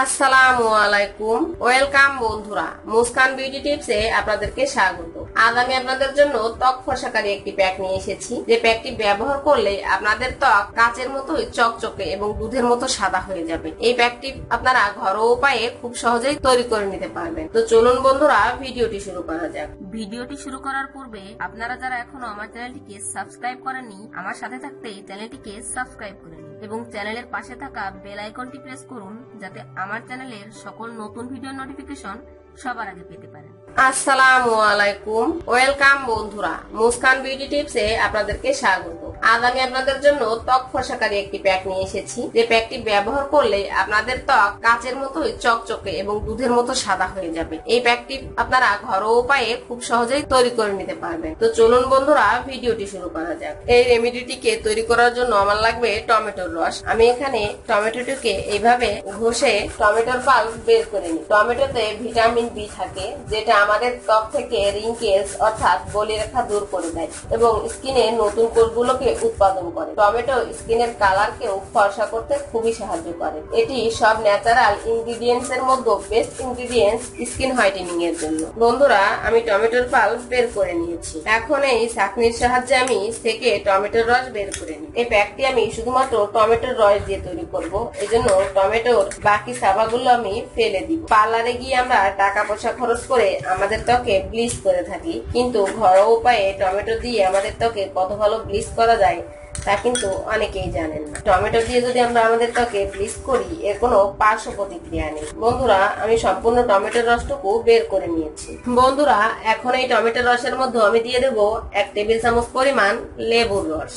আসসালামু আলাইকুম। ওয়েলকাম বন্ধুরা, মুস্কান বিউটি টিপসে আপনাদেরকে স্বাগত। আজ আমি আপনাদের জন্য ত্বক ফসাকারী একটি প্যাক নিয়ে এসেছি। যে প্যাকটি ব্যবহার করলে আপনাদের ত্বক কাচের মতো চকচকে এবং দুধের মতো সাদা হয়ে যাবে। এই প্যাকটি আপনারা ঘরোয়া উপায়ে খুব সহজেই তৈরি করে নিতে পারবেন। তো চলুন বন্ধুরা, ভিডিওটি শুরু করা যাক। ভিডিওটি শুরু করার পূর্বে আপনারা যারা এখনও আমার চ্যানেলটিকে সাবস্ক্রাইব করেননি, আমার সাথে থাকতে চ্যানেলটিকে সাবস্ক্রাইব করে নিন। এবং চ্যানেলের পাশে থাকা বেল আইকনটি প্রেস করুন যাতে আমার চ্যানেলের সকল নতুন ভিডিও নোটিফিকেশন সবার আগে পেতে পারেন। আসসালামু আলাইকুম, ওয়েলকাম বন্ধুরা। মুসকান বিউটি টিপসে আপনাদেরকে স্বাগত। আজ আমি আপনাদের জন্য ত্বক ফসাকারী একটি প্যাক নিয়ে এসেছি। যে প্যাকটি ব্যবহার করলে আপনাদের ত্বক কাচের মতোই চকচকে এবং দুধের মতো সাদা হয়ে যাবে। এই প্যাকটি আপনারা ঘরোয়া উপায়ে খুব সহজেই তৈরি করে নিতে পারবেন। তো চলুন বন্ধুরা, ভিডিওটি শুরু করা যাক। এই রেমেডিটিকে তৈরি করার জন্য আমার লাগবে টমেটোর রস। আমি এখানে টমেটোটিকে এইভাবে ঘষে টমেটোর পাল বের করে নিই। টমেটোতে ভিটামিন বি থাকে, যেটা আমাদের ত্বক থেকে রিঙ্কেলস, অর্থাৎ বলি রেখা দূর করে দেয় এবং স্কিনে নতুন কোষগুলোকে উৎপাদন করে। টমেটো স্কিনের কালারকেও ফর্সা করতে খুবই সাহায্য করে। এটি সব ন্যাচারাল ইনগ্রিডিয়েন্টস এর মধ্যে বেস্ট ইনগ্রিডিয়েন্টস স্কিন হোয়াইটেনিং এর জন্য। বন্ধুরা, আমি টমেটোর পাল বের করে নিয়েছি। এখন এই চাকনির সাহায্যে আমি থেকে টমেটোর রস বের করে নিই। এই প্যাকটি আমি শুধুমাত্র টমেটোর রস দিয়ে তৈরি করব। এজন্য টমেটোর বাকি সাবাগুলো আমি ফেলে দিব। পার্লারে গিয়ে আমরা টাকা পয়সা খরচ করে আমাদের ত্বকে ব্লিচ করে থাকি। কিন্তু ঘরোয়া উপায়ে টমেটো দিয়ে আমাদের ত্বকে কত ভালো ব্লিচ করা যায়, তা কিন্তু অনেকেই জানেন না। টমেটো দিয়ে যদি আমরা আমাদের ত্বকে ব্লিচ করি, এর কোনো পার্শ্ব প্রতিক্রিয়া নেই। বন্ধুরা, আমি সম্পূর্ণ টমেটোর রসটুকু বের করে নিয়েছি। বন্ধুরা, এখন এই টমেটোর রসের মধ্যে আমি দিয়ে দেবো এক টেবিল চামচ পরিমাণ লেবুর রস।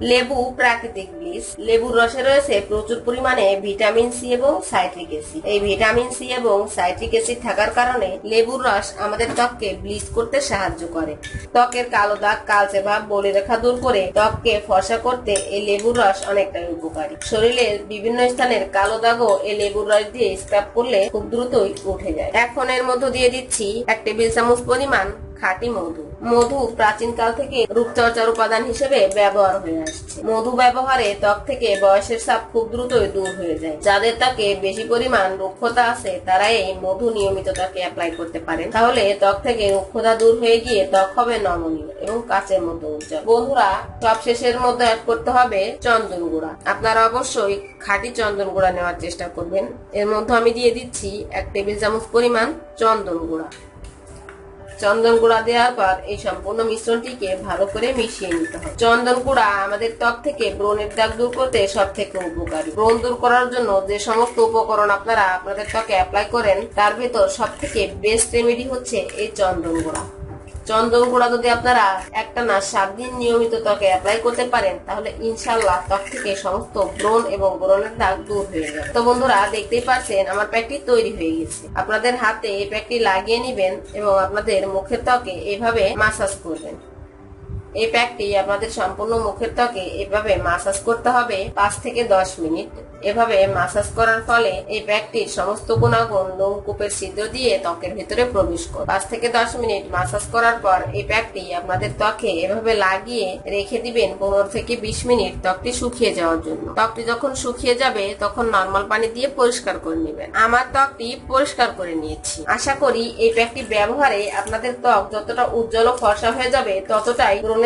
লেবু, প্রাকৃতিক ব্লিচ লেবুর রসে রয়েছে প্রচুর পরিমাণে ভিটামিন সি এবং সাইট্রিক অ্যাসিড। এই ভিটামিন সি এবং সাইট্রিক অ্যাসিড থাকার কারণে লেবুর রস আমাদের ত্বককে ব্লিচ করতে সাহায্য করে। ত্বকের কালো দাগ, কালচে ভাব, বলে রেখা দূর করে ত্বককে ফর্সা করতে এই লেবুর রস অনেকটাই উপকারী। শরীরের বিভিন্ন স্থানের কালো দাগও এই লেবুর রস দিয়ে স্ক্রাব করলে খুব দ্রুতই উঠে যায়। এখন এর মধ্যে দিয়ে দিচ্ছি এক টেবিল চামচ পরিমাণ খাঁটি মধু। মধু প্রাচীনকাল থেকে রূপচর্চার উপাদান হিসেবে ব্যবহার হয়ে আসছে। মধু ব্যবহারে ত্বক থেকে বয়সের চাপ খুব দ্রুতই দূর হয়ে যায়। যাদের ত্বকে বেশি পরিমাণ রুক্ষতা আছে, তারা এই মধু নিয়মিত ত্বকে অ্যাপ্লাই করতে পারেন। তাহলে ত্বক থেকে রুক্ষতা দূর হয়ে গিয়ে ত্বক হবে নমনীয় এবং কাচের মতো উজ্জ্বল। বন্ধুরা, সব শেষের মধ্যে অ্যাড করতে হবে চন্দন গুঁড়া। আপনারা অবশ্যই খাঁটি চন্দন গুঁড়া নেওয়ার চেষ্টা করবেন। এর মধ্যে আমি দিয়ে দিচ্ছি এক টেবিল চামচ পরিমাণ চন্দন গুঁড়া। চন্দন গুঁড়া দেওয়ার পর এই সম্পূর্ণ মিশ্রণটিকে ভালো করে মিশিয়ে নিতে হবে। চন্দন গুঁড়া আমাদের ত্বক থেকে ব্রণের দাগ দূর করতে সব থেকে উপকারী। ব্রণ দূর করার জন্য যে সমস্ত উপকরণ আপনারা আপনাদের ত্বকে অ্যাপ্লাই করেন, তার ভেতর সব থেকে বেস্ট রেমেডি হচ্ছে এই চন্দন গুঁড়া চন্দন গুঁড়া যদি আপনারা একটা না সাত দিন নিয়মিত ত্বকে অ্যাপ্লাই করতে পারেন, তাহলে ইনশাল্লাহ ত্বক থেকে সমস্ত ব্রণ এবং ব্রণের দাগ দূর হয়ে যাবে। তো বন্ধুরা, দেখতেই পারছেন আমার প্যাকটি তৈরি হয়ে গেছে। আপনাদের হাতে এই প্যাকটি লাগিয়ে নিবেন এবং আপনাদের মুখের ত্বকে এভাবে মাসাজ করবেন। এই প্যাকটি আপনাদের সম্পূর্ণ মুখের ত্বকে এভাবে মাসাজ করতে হবে পাঁচ থেকে দশ মিনিট। এভাবে মাসাজ করার ফলে এই প্যাকটির সমস্ত গুণাগুণ লোমকূপের ছিদ্র দিয়ে ত্বকের ভিতরে প্রবেশ করে। পাঁচ থেকে দশ মিনিট মাসাজ করার পর এই প্যাকটি আপনাদের ত্বকে এভাবে লাগিয়ে রেখে দিবেন পনেরো থেকে বিশ মিনিট ত্বকটি শুকিয়ে যাওয়ার জন্য। ত্বকটি যখন শুকিয়ে যাবে, তখন নর্মাল পানি দিয়ে পরিষ্কার করে নেবেন। আমার ত্বকটি পরিষ্কার করে নিয়েছি। আশা করি এই প্যাকটি ব্যবহারে আপনাদের ত্বক যতটা উজ্জ্বল ফর্সা হয়ে যাবে, ততটাই ব্রণের